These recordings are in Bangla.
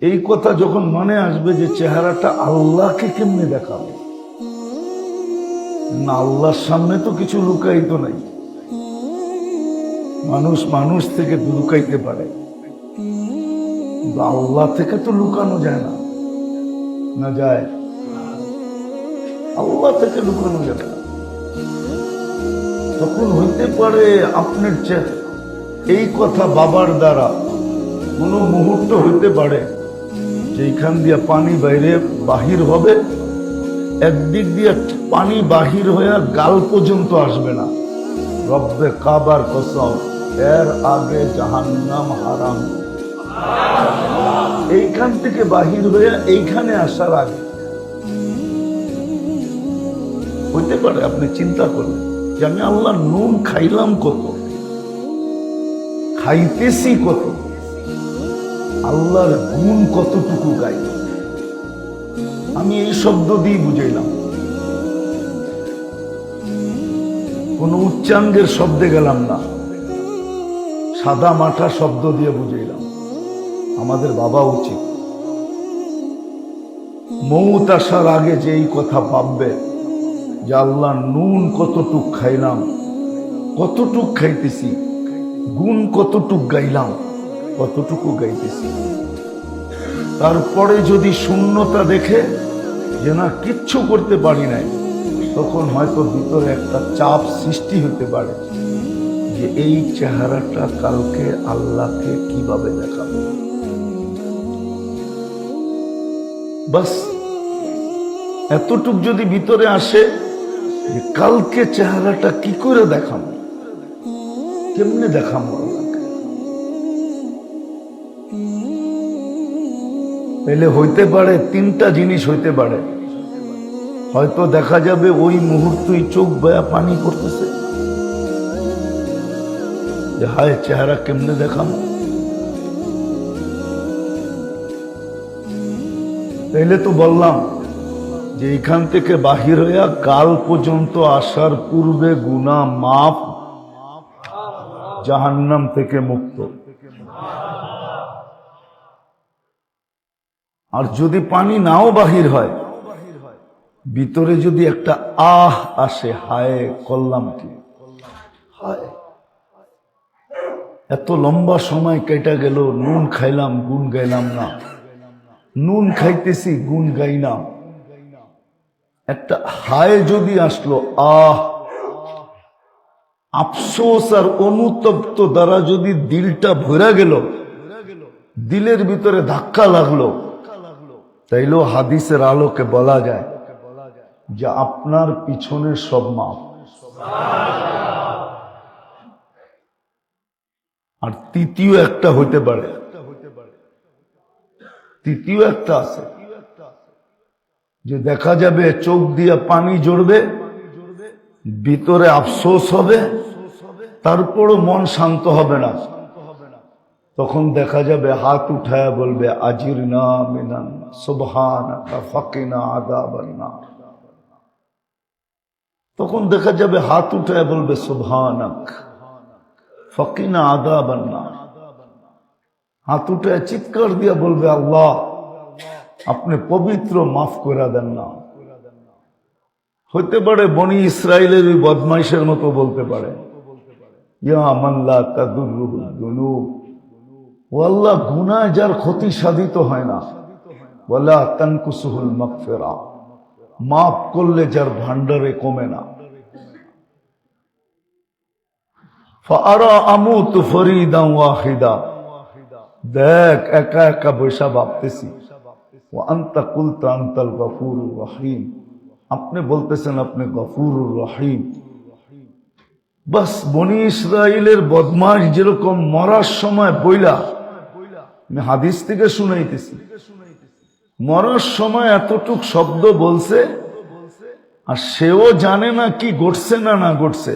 এই কথা যখন মনে আসবে যে চেহারাটা আল্লাহকে কেমনে দেখাবে? না, আল্লাহর সামনে তো কিছু লুকাইতো নাই। মানুষ মানুষ থেকে লুকাইতে পারে। আল্লাহ থেকে তো লুকানো যায় না। না যায়? আল্লাহ থেকে লুকানো যাবে না। তখন হইতে পারে আপনার চে- এই কথা বাবার দ্বারা কোনো মুহূর্ত হইতে পারে যে এইখান দিয়ে পানি বাইরে বাহির হবে, একদিক দিয়ে পানি বাহির হয়ে গাল পর্যন্ত আসবে না। রব্বে কাবার কসম, এর আগে জাহান্নাম হারাম। এইখান থেকে বাহির হয়ে এইখানে আসার আগে। হইতে পারে, আপনি চিন্তা করলেন যে আমি আল্লাহ নুন খাইলাম কত? খাইতেছি কত? আল্লাহর গুণ কতটুকু গাই আমি এই শব্দ দিয়ে বুঝাইলাম। কোন উচ্চাঙ্গের শব্দে গেলাম না। সাদা মাঠা শব্দ দিয়ে বুঝাইলাম। আমাদের বাবা উচিত। মৌত আসার আগে যে এই কথা ভাববে যে আল্লাহ নুন কতটুক খাইলাম, কতটুক খাইতেছি, গুণ কতটুক গাইলাম। কতটুকু গাইতেছি। তারপরে যদি শূন্যতা দেখে যে না, কিচ্ছু করতে পারি নাই, তখন হয়তো ভিতরে একটা চাপ সৃষ্টি হতে পারে যে এই চেহারাটা কালকে আল্লাহকে কীভাবে দেখাবো। বাস, এতটুক যদি ভিতরে আসে যে কালকে চেহারাটা কি করে দেখাবো? কেমনে দেখাবো? তাহলে হইতে পারে, তিনটা জিনিস হইতে পারে। হয়তো দেখা যাবে ওই মুহূর্তেই চোখ বয়া পানি পড়তেছে। যে হায়, চেহারা কেমনে দেখাম? তাইলে তো বললাম, যে এখান থেকে বাহির হইয়া কাল পর্যন্ত আসার পূর্বে গুনা মাপ জাহান্নাম থেকে মুক্ত। আর যদি পানি নাও বাহির হয়, ভিতরে যদি একটা আহ আসে, হায় করলাম কি হায়। এত লম্বা সময় কেটে গেল, নুন খাইলাম, গুণ গাইলাম না। নুন খাইতেছি, গুণ গাই না। একটা হায় যদি আসলো, আহ। আফসোস আর অনুতপ্ত দ্বারা যদি দিলটা ভরা গেল, দিলের ভিতরে ধাক্কা লাগল। তাইলেও হাদিসের আলোকে বলা যায় যে আপনার পিছনে সব মাপ। আর তৃতীয় একটা হইতে পারে। তৃতীয় একটা আছে। যে দেখা যাবে চোখ দিয়ে পানি জড়বে ভিতরে আফসোস হবে, তারপরও মন শান্ত হবে না। তখন দেখা যাবে, হাত উঠায় বলবে আজির না মিনান সুবহান ফকিনা আদাবান্না তখন দেখা যাবে, হাত উঠায় বলবে, সুবহানাক, ফকিনা আদাবান্না হাত উঠায় চিৎকার দিয়া বলবে, আল্লাহ, আপনি পবিত্র মাফ করে দেন না। হইতে পারে, বনি ইসরায়েলের বদমাইশের মতো বলতে পারে, ইয়া মাল্লা দুনুব। আল্লাহ যার ক্ষতি সাধিত হয় না। বলা তানকুসুহুল মাফ করলে যার ভান্ডারে কমে না। দেখ, একা একা আপনি বলতেছেন আপনি গফুর রহিম। বাস, বনি ইসরায়েলের বদমাস যেরকম মরার সময় বইলা আমি হাদিস থেকে শুনাইতেছি। মরার সময় এতটুক শব্দ বলছে, আর সেও জানে না কি ঘটছে না না ঘটছে।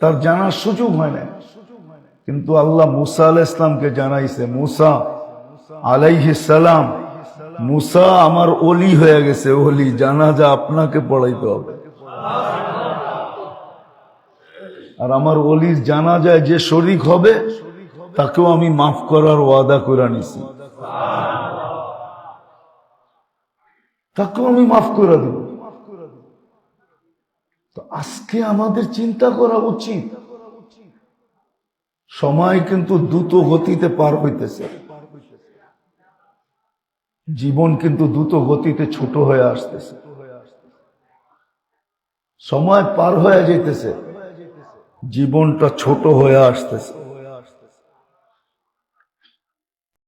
তার জানার সুযোগ হয় না কিন্তু আল্লাহ মুসা আল ইসলামকে জানাইছে, মুসা আলাইহি সালাম, মুসা আমার অলি হয়ে গেছে অলি জানাজা আপনাকে পড়াইতে হবে। আর আমার অলির জানা যায় যে শরিক হবে তাকেও আমি মাফ করার ওয়াদা করে নিছি তাকেও আমি মাফ করে দেব। তো আজকে আমাদের চিন্তা করা উচিত। সময় কিন্তু দ্রুত গতিতে পার হইতেছে। জীবন কিন্তু দ্রুত গতিতে ছোট হয়ে আসতেছে। সময় পার হয়ে যেতেছে জীবনটা ছোট হয়ে আসতেছে।